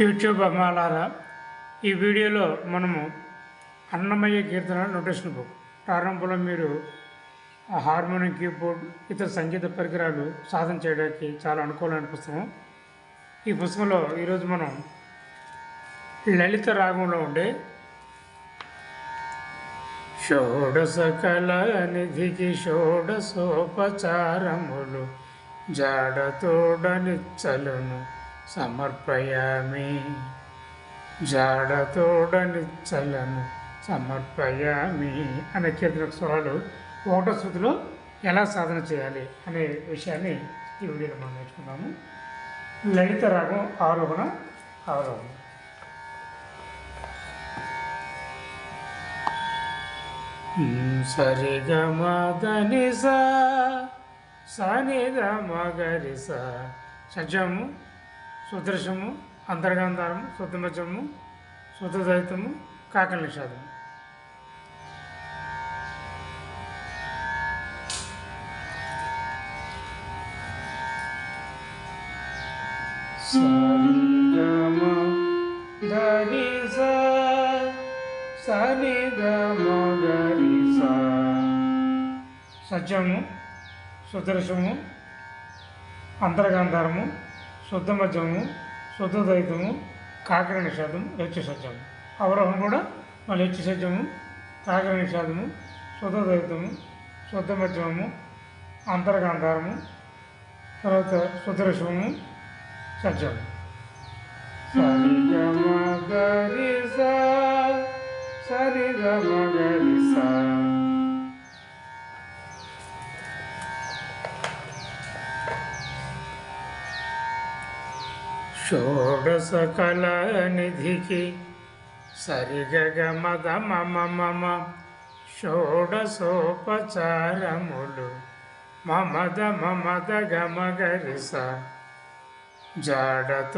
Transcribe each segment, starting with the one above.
YouTube అమ్మాలారా ఈ వీడియోలో మనము అన్నమయ్య కీర్తన నోటేషన్ బుక్. ప్రారంభంలో మీరు హార్మోనియం కీబోర్డ్ ఇతర సంగీత పరికరాలు సాధన చేయడానికి చాలా అనుకూలమైన పుస్తకం ఈ పుస్తకంలో ఈరోజు మనం లలిత రాగంలో ఉండే షోడశ కళ నిధికి షోడశోపచారములు జాడతోడనిచ్చలును సమర్పయామి. జాడతోడనిచ్చలను సమర్పయామి అనే కీర్తన స్వరాలు ఒకటో శృతిలో ఎలా సాధన చేయాలి అనే విషయాన్ని ఈ వీడియోలో మనం నేర్చుకున్నాము లలిత రాగం ఆరోహణ ఆరోహణ. సరిగమదని సా సానిద మగరి సజము సుదృశము అంతర్గాంధారము శుద్ధమజము శుద్ధదైతము కాకల నిషాదము సరిగమ సత్యము సుదర్శము అంతర్గాంధారము శుద్ధ మధ్యము శుద్ధ దైతము కాకర నిషాదము హెచ్చు సత్యము అవరోహం కూడా మళ్ళీ హెచ్చు సత్యము కాకర నిషాదము శుద్ధ దైతము శుద్ధ మధ్యమము అంతర్గాంధారము తర్వాత సుదర్శము సత్యము షోడశ కళానిధికి సరిగగ మద మమ మమ షోడశోపచారములు మమద మమద గమగరిస జాడతోడనిచ్చలును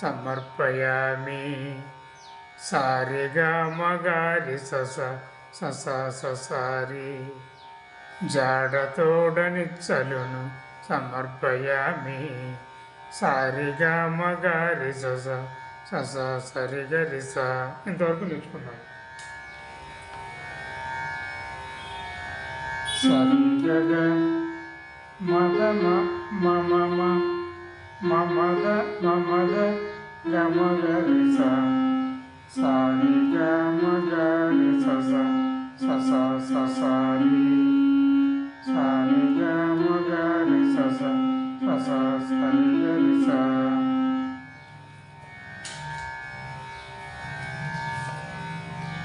సమర్పయామి సారిగా మగారి సస ససారి జాడతోడనిచ్చలును సమర్పయామి సారిగా మగారి సస సస సరిగరి స ఇంతవరకు నేర్చుకున్నాం సరిగగ మద మమ మమద మమద గమగరి స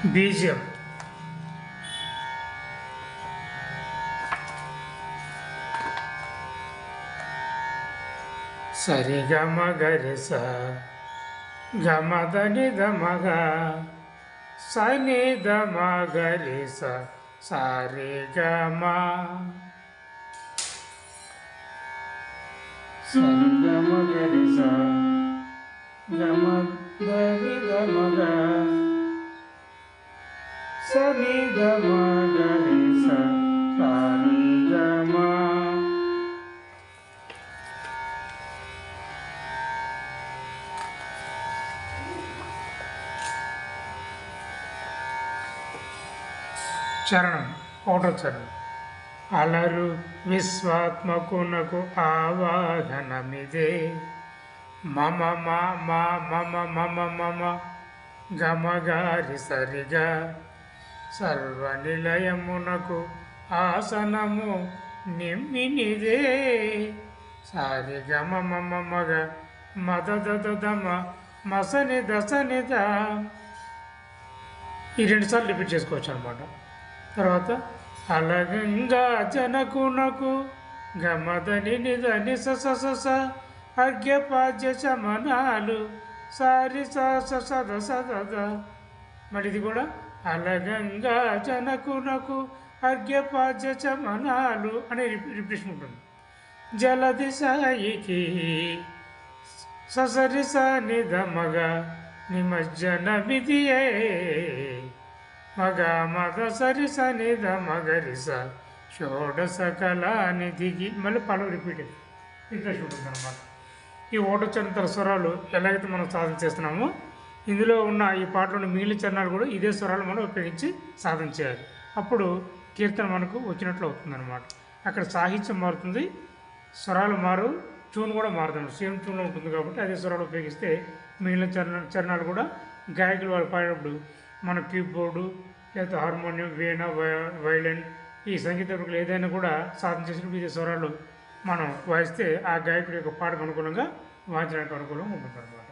బీజం సరి గమ గరి స గమదని దమగ సని దమ గరి స సారి గమ సరి గమ గరి స గమ దని దమగ సని దమ గరి స సారి గమ చరణం ఒకటో చరణం. అలరు విశ్వాత్మకునకు ఆవాహనమిదే. మమ మా మమ మమ మమ గమగారి సరిగా సర్వనిలయమునకు ఆసనము నిమ్మినిదే సారి గమ మమ మగ మదదదమ మసని దసనిద ఈ రెండుసార్లు రిపీట్ చేసుకోవచ్చు అనమాట తర్వాత అలగంగా జనకునకు గమదని నిదని సస అర్ఘ్యపాద్య చమనాలు సారి సద సద మరి ఇది కూడా అలగంగా జనకునకు అర్ఘ్యపాచమనాలు అనే రిప్రెషన్ ఉంటుంది. జలది సాయికి ససరి నిధమగ నిమజ్జనమిది మగ మగ సరి సనిధ మగరిస షోడస దిగి మళ్ళీ పలు రిపీట్ రిప్రెషన్ ఉంటుంది అనమాట ఈ ఓటచరిత్ర స్వరాలు ఎలాగైతే మనం సాధన చేస్తున్నామో ఇందులో ఉన్న ఈ పాటలోని మిగిలిన చరణాలు కూడా ఇదే స్వరాలు మనం ఉపయోగించి సాధన చేయాలి అప్పుడు కీర్తన మనకు వచ్చినట్లు అవుతుందన్నమాట. అక్కడ సాహిత్యం మారుతుంది స్వరాలు మారు ట్యూన్ కూడా మారుతుంది. సేమ్ ట్యూన్లో ఉంటుంది కాబట్టి అదే స్వరాలు ఉపయోగిస్తే మిగిలిన చరణ చరణాలు కూడా గాయకులు వాళ్ళు పాడినప్పుడు మన కీబోర్డు లేదా హార్మోనియం వీణ వయ- ఈ సంగీత ప్రక్రియ ఏదైనా కూడా సాధన చేసినప్పుడు ఇదే స్వరాలు మనం వాయిస్తే ఆ గాయకుడి యొక్క పాటకు అనుకూలంగా వాయించడానికి అనుకూలంగా ఉంటుంది అనమాట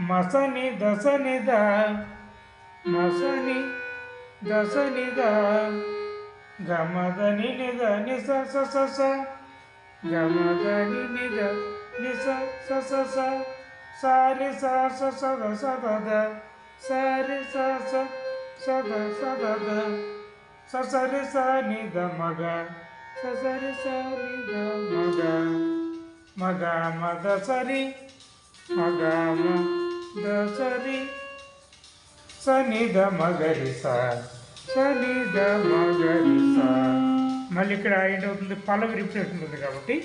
మసని దసని ద మసని దసని ద గమదని నిద నిస స స స గమదని నిద నిస స స స సారి స స స ద స ద ద సారి స స స ద స ద ద స సరి స ని ద మగ స సరి స ని ద మగ మగ మద సరి మగ మ దసరి సని ద మగరి సా సని ద మగరి మళ్ళీ ఇక్కడ ఏంటవుతుంది అవుతుంది రిపీట్ ఉంటుంది కాబట్టి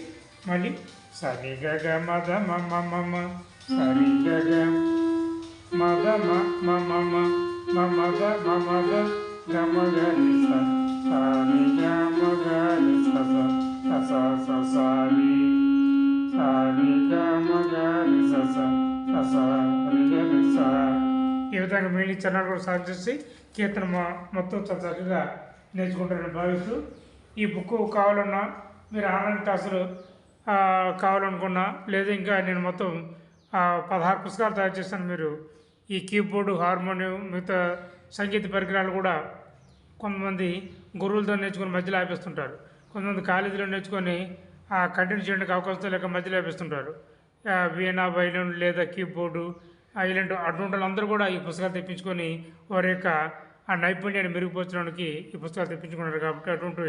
మళ్ళీ సని గగ మద మమ మమ సని గగ మద మమ మమ మమద మమద గమగరి సా సాని గమగరి సా సా సా సాని సాని గమగరి సా సా సా ఈ విధంగా మిగిలిన చరణాలు కూడా సాధన చేసి కీర్తన మొత్తం చాలా చక్కగా నేర్చుకుంటారని భావిస్తూ ఈ బుక్ కావాలన్నా మీరు ఆన్లైన్ క్లాసులు కావాలనుకున్నా లేదా ఇంకా నేను మొత్తం పదహారు పుస్తకాలు తయారు చేస్తాను మీరు. ఈ కీబోర్డు హార్మోనియం మిగతా సంగీత పరికరాలు కూడా కొంతమంది గురువులతో నేర్చుకుని మధ్యలో ఆపేస్తుంటారు. కొంతమంది కాలేజీలో నేర్చుకొని కంటిన్యూ చేయడానికి అవకాశం లేక మధ్యలో ఆపేస్తుంటారు. వీణా వైలిన్ లేదా కీబోర్డు ఇలాంటి అటువంటి వాళ్ళందరూ కూడా ఈ పుస్తకాలు తెప్పించుకొని వారి యొక్క ఆ నైపుణ్యాన్ని మెరుగుపరచడానికి ఈ పుస్తకాలు తెప్పించుకున్నారు కాబట్టి అటువంటి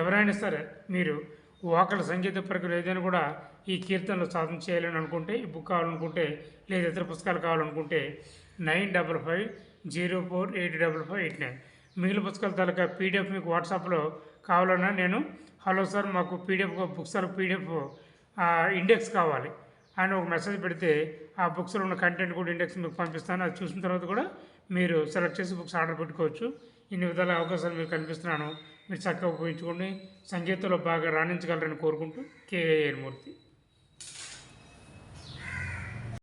ఎవరైనా సరే మీరు ఓకల సంగీత ప్రక్రియ ఏదైనా కూడా ఈ కీర్తనలు సాధన చేయాలని అనుకుంటే ఈ బుక్ కావాలనుకుంటే లేదా ఇతర పుస్తకాలు కావాలనుకుంటే nine double five zero four eight double five eight nine. మిగిలిన పుస్తకాల తాలూకా పీడిఎఫ్ మీకు వాట్సాప్లో కావాలన్నా నేను హలో సార్ మాకు పీడిఎఫ్ బుక్స్ పీడిఎఫ్ ఇండెక్స్ కావాలి. అని ఒక మెసేజ్ పెడితే ఆ బుక్స్లో ఉన్న కంటెంట్ కూడా ఇండెక్స్ మీకు పంపిస్తాను. అది చూసిన తర్వాత కూడా మీరు సెలెక్ట్ చేసి బుక్స్ ఆర్డర్ పెట్టుకోవచ్చు. ఇన్ని విధాల అవకాశాలు మీకు కనిపిస్తున్నాను. మీరు చక్కగా ఉపయోగించుకోండి. సంగీతంలో బాగా రాణించగలరని కోరుకుంటూ కేఏఎన్ మూర్తి.